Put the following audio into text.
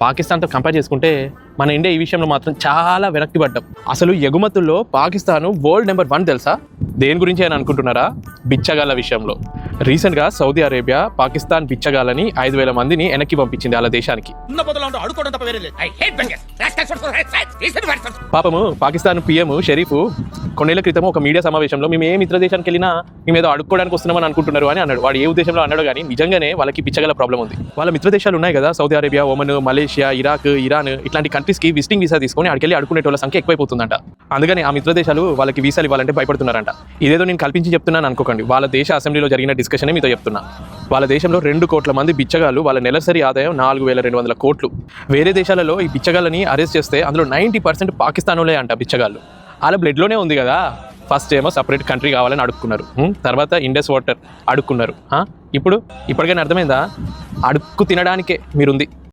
పాకిస్తాన్తో కంపేర్ చేసుకుంటే మన ఇండియా ఈ విషయంలో మాత్రం చాలా వెనక్కి పడ్డాం అసలు ఎగుమతుల్లో పాకిస్తాన్ వరల్డ్ నెంబర్ వన్ తెలుసా? దేని గురించి అని అనుకుంటున్నారా? బిచ్చగాళ్ళ విషయంలో. రీసెంట్గా సౌదీ అరేబియా పాకిస్తాన్ బిచ్చగాళ్ళని ఐదు వేల మందిని వెనక్కి పంపించింది వాళ్ళ దేశానికి. పాపము పాకిస్తాన్ పిఎం షరీఫ్ కొన్నేళ్ళ క్రితం ఒక మీడియా సమావేశంలో మేము ఏ మిత్ర దేశానికి వెళ్ళినా మేము ఏదో అడుక్కోవడానికి వస్తున్నామని అనుకుంటున్నారు అని అన్నాడు. వాడు ఏ ఉద్దేశంలో అన్నాడు కానీ నిజంగానే వాళ్ళకి పిచ్చగల ప్రాబ్లం ఉంది. వాళ్ళ మిత్ర దేశాలు ఉన్నాయి కదా Saudi Arabia Oman Malaysia Iraq Iran ఇట్లాంటి కంట్రీస్కి విజిటింగ్ వీసా తీసుకొని అక్కడికి అడుకునే వాళ్ళ సంఖ్య ఎక్కువైపోతుందంట. అందుకని ఆ మిత్ర దేశాలు వాళ్ళకి వీసాలు ఇవ్వాలంటే భయపడుతున్నారంట. ఇదేదో నేను కల్పించి చెప్తున్నాను అనుకోకండి. వాళ్ళ దేశ అసెంబ్లీలో జరిగిన డిస్కషనే మీతో చెప్తున్నా. వాళ్ళ దేశంలో రెండు కోట్ల మంది బిచ్చగాళ్ళు వాళ్ళ నెలసరి ఆదాయం నాలుగు వేల రెండు వందల కోట్లు. వేరే దేశాలలో ఈ బిచ్చగాళ్ళని అరెస్ట్ చేస్తే అందులో నైంటీ పర్సెంట్ పాకిస్తాన్లే అంట బిచ్చగాళ్ళు. వాళ్ళ బ్లడ్లోనే ఉంది కదా. ఫస్ట్ ఏమో సపరేట్ కంట్రీ కావాలని అడుక్కున్నారు. తర్వాత ఇండస్ వాటర్ అడుక్కున్నారు. ఇప్పుడు ఇప్పటికైనా అర్థమైందా? అడుక్కు తినడానికే మీరుంది.